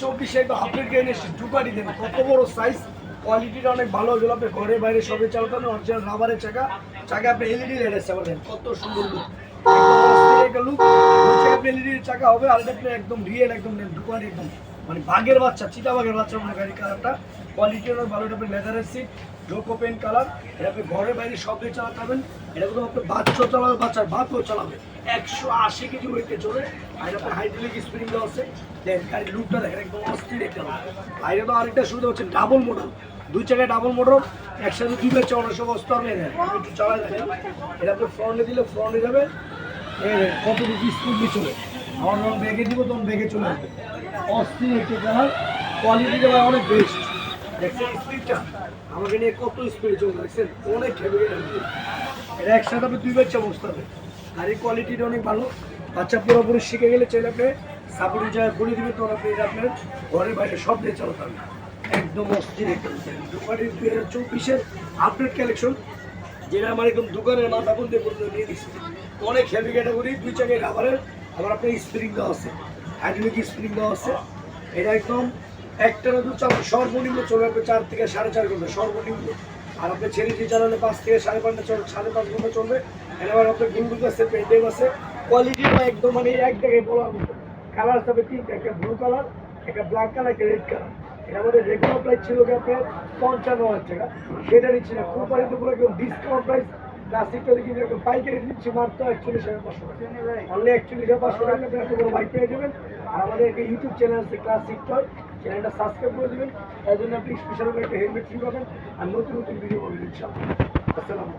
চব্বিশে একদম আপডেট গেন এসে ডুকাটি দেন কত বড় সাইজ কোয়ালিটিটা অনেক ভালো হয়েছিল আপনি ঘরে বাইরে সবে চালাতেন অরিজিনাল রাবারের চাকা। চাকা আপনি এলইডি লাইট আমাদের কত সুন্দর লুক একটা চাকা হবে একদম একদম মানে বাঘের বাচ্চা চিতা বাঘের বাচ্চা আপনার গাড়ি কালারটা কোয়ালিটি অনেক ভালো, এটা লেদারের সিট ডোকো পেন কালার এটা আপনি ঘরে বাইরে সব চালাতে পারবেন। এটা কিন্তু আপনি বাচ্চা চালাবে, বাচ্চার ভাতও চালাবে। একশো আশি কেজি ওয়েটে চলে। আর আপনার হাইড্রোলিক স্প্রিং দেওয়া আছে। দেন গাড়ির লুকটা দেখেন একদম অস্থির একটা। আর এটা আরেকটা সুবিধা হচ্ছে ডাবল মোটর দুই জায়গায় ডাবল মোটর একসাথে দুই ব্যাগ চালানো সব অস্ত আমি একটু চালাই দেখেন এটা আপনি ফ্রন্টে দিলে ফ্রন্টে যাবে। এই দেখেন, কতটুকু স্পিড দিয়ে চলে। আমার যখন ব্যাগে দিব তখন ব্যাগে চলে আসবে। অস্থির একটি কালার কোয়ালিটিটা অনেক বেস্ট দেখছেন স্পিডটা আমাকে নিয়ে কত স্পিডে চলবে দেখছেন? অনেক খেবে এটা একসাথে আপনি দুই বাচ্চা বসতে হবে গাড়ির কোয়ালিটিটা অনেক ভালো। বাচ্চা পুরোপুরি শিখে গেলে চাইলে আপনি সাপোর্ট জায়গায় করে দিবে, তখন আপনি আপনার ঘরের বাইরে সব দিয়ে চালাতে হবে একদম অস্থির একদম দুপাটির দুই হাজার চব্বিশের আপডেট কালেকশন যেটা আমার একদম দোকানের মাথা বন্ধে পর্যন্ত নিয়ে দিচ্ছে অনেক হেভি ক্যাটাগরি দুই চাকায় রাবারের আবার আপনার স্প্রিং দেওয়া আছে। হাইড্রোলিক স্প্রিং দেওয়া আছে। এটা একদম একটা না দু চাপ সর্বনিম্ন চলে আসবে চার থেকে সাড়ে চার ঘণ্টা সর্বনিম্ন। আর আপনি ছেড়ে দিয়ে চালালে পাঁচ থেকে সাড়ে পাঁচটা চল সাড়ে পাঁচ ঘণ্টা চলবে। এবার আপনার ব্লুটুথ আছে পেন্টেম আছে কোয়ালিটি একদম মানে এক জায়গায় বলার মতো। কালার হবে তিনটা, একটা ব্লু কালার একটা ব্ল্যাক কালার একটা রেড কালার আমাদের রেগুলার প্রাইস ছিল আপনার পঞ্চান্ন হাজার টাকা। সেটা নিচ্ছি না। কোম্পানিতে পুরো একদম ডিসকাউন্ট প্রাইস প্লাস্টিকটা দেখি পাইকারি দিচ্ছি মাত্র একচল্লিশ হাজার পাঁচশো টাকা। অনলি একচল্লিশ হাজার পাঁচশো টাকা আপনি এত বড় বাইক পেয়ে যাবেন। আর আমাদের একটা ইউটিউব চ্যানেল আছে ক্লাসিক টয় চ্যানেলটা সাবস্ক্রাইব করে দেবেন। তার জন্য আপনি স্পেশাল একটা হেলমেট ফ্রি পাবেন। আর নতুন নতুন ভিডিও পাবেন ইনশাআল্লাহ। আসসালামু